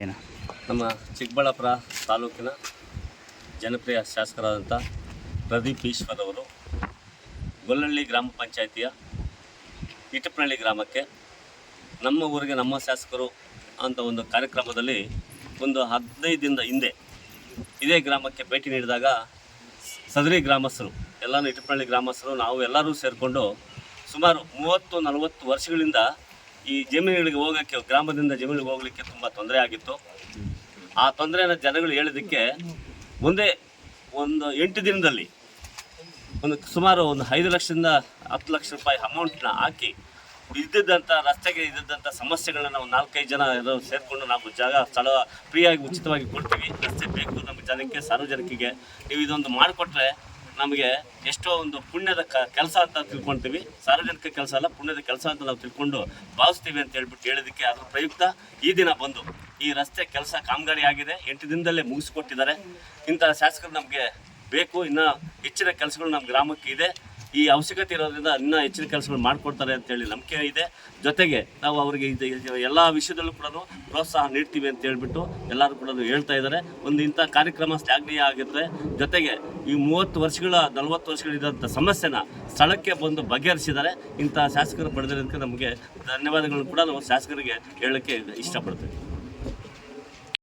ಏನು? ನಮ್ಮ ಚಿಕ್ಕಬಳ್ಳಾಪುರ ತಾಲೂಕಿನ ಜನಪ್ರಿಯ ಶಾಸಕರಾದಂಥ ಪ್ರದೀಪ್ ಈಶ್ವರ್ ಅವರು ಗೊಲ್ಲಹಳ್ಳಿ ಗ್ರಾಮ ಪಂಚಾಯಿತಿಯ ಇಟಪನಹಳ್ಳಿ ಗ್ರಾಮಕ್ಕೆ ನಮ್ಮ ಊರಿಗೆ ನಮ್ಮ ಶಾಸಕರು ಅಂತ ಒಂದು ಕಾರ್ಯಕ್ರಮದಲ್ಲಿ ಒಂದು ಹದಿನೈದು ದಿನದ ಹಿಂದೆ ಇದೇ ಗ್ರಾಮಕ್ಕೆ ಭೇಟಿ ನೀಡಿದಾಗ ಸದರಿ ಗ್ರಾಮಸ್ಥರು ಎಲ್ಲರೂ ಇಟಪನಹಳ್ಳಿ ಗ್ರಾಮಸ್ಥರು, ನಾವು ಎಲ್ಲರೂ ಸೇರಿಕೊಂಡು ಸುಮಾರು ಮೂವತ್ತು ನಲವತ್ತು ವರ್ಷಗಳಿಂದ ಈ ಜಮೀನುಗಳಿಗೆ ಹೋಗೋಕ್ಕೆ, ಗ್ರಾಮದಿಂದ ಜಮೀನಿಗೆ ಹೋಗಲಿಕ್ಕೆ ತುಂಬ ತೊಂದರೆ ಆಗಿತ್ತು. ಆ ತೊಂದರೆನ ಜನಗಳು ಹೇಳಿದ್ದಕ್ಕೆ ಮುಂದೆ ಒಂದು ಎಂಟು ದಿನದಲ್ಲಿ ಒಂದು ಸುಮಾರು ಒಂದು ಐದು ಲಕ್ಷದಿಂದ ಹತ್ತು ಲಕ್ಷ ರೂಪಾಯಿ ಅಮೌಂಟ್ನ ಹಾಕಿ ಇದ್ದಿದ್ದಂಥ ರಸ್ತೆಗೆ ಇದ್ದಿದ್ದಂಥ ಸಮಸ್ಯೆಗಳನ್ನ ನಾವು ನಾಲ್ಕೈದು ಜನ ಎಲ್ಲರೂ ಸೇರಿಕೊಂಡು ನಾವು ಜಾಗ ಸ್ಥಳ ಫ್ರೀಯಾಗಿ ಉಚಿತವಾಗಿ ಕೊಡ್ತೀವಿ. ರಸ್ತೆ ಬೇಕು, ನಮ್ಮ ಜನಕ್ಕೆ, ಸಾರ್ವಜನಿಕರಿಗೆ ನೀವು ಇದೊಂದು ಮಾಡಿಕೊಟ್ರೆ ನಮಗೆ ಎಷ್ಟೋ ಒಂದು ಪುಣ್ಯದ ಕೆಲಸ ಅಂತ ತಿಳ್ಕೊಳ್ತೀವಿ ಸಾರ್ವಜನಿಕ ಕೆಲಸ ಅಲ್ಲ, ಪುಣ್ಯದ ಕೆಲಸ ಅಂತ ನಾವು ತಿಳ್ಕೊಂಡು ಭಾವಿಸ್ತೀವಿ ಅಂತ ಹೇಳ್ಬಿಟ್ಟು ಹೇಳೋದಕ್ಕೆ ಅದ್ರ ಪ್ರಯುಕ್ತ ಈ ದಿನ ಬಂದು ಈ ರಸ್ತೆ ಕೆಲಸ ಕಾಮಗಾರಿ ಆಗಿದೆ. ಎಂಟು ದಿನದಲ್ಲೇ ಮುಗಿಸ್ಕೊಟ್ಟಿದ್ದಾರೆ. ಇಂಥ ಶಾಸಕರು ನಮಗೆ ಬೇಕು. ಇನ್ನು ಹೆಚ್ಚಿನ ಕೆಲಸಗಳು ನಮ್ಮ ಗ್ರಾಮಕ್ಕೆ ಇದೆ. ಈ ಅವಶ್ಯಕತೆ ಇರೋದ್ರಿಂದ ಇನ್ನೂ ಹೆಚ್ಚಿನ ಕೆಲಸಗಳು ಮಾಡಿಕೊಡ್ತಾರೆ ಅಂತೇಳಿ ನಂಬಿಕೆ ಇದೆ. ಜೊತೆಗೆ ನಾವು ಅವರಿಗೆ ಇದು ಎಲ್ಲ ವಿಷಯದಲ್ಲೂ ಕೂಡ ಪ್ರೋತ್ಸಾಹ ನೀಡ್ತೀವಿ ಅಂತ ಹೇಳ್ಬಿಟ್ಟು ಎಲ್ಲರೂ ಕೂಡ ಹೇಳ್ತಾ ಇದ್ದಾರೆ. ಒಂದು ಇಂಥ ಕಾರ್ಯಕ್ರಮ ಶ್ಲಾಘನೀಯ ಆಗಿರುತ್ತೆ ಜೊತೆಗೆ ಈ ಮೂವತ್ತು ವರ್ಷಗಳ, ನಲವತ್ತು ವರ್ಷಗಳಿದ್ದಂಥ ಸಮಸ್ಯೆನ ಸ್ಥಳಕ್ಕೆ ಬಂದು ಬಗೆಹರಿಸಿದ್ದಾರೆ. ಇಂಥ ಶಾಸಕರು ಪಡೆದಿರೋದಕ್ಕೆ ನಮಗೆ ಧನ್ಯವಾದಗಳನ್ನು ಕೂಡ ನಾವು ಶಾಸಕರಿಗೆ ಹೇಳೋಕ್ಕೆ ಇಷ್ಟಪಡ್ತೀವಿ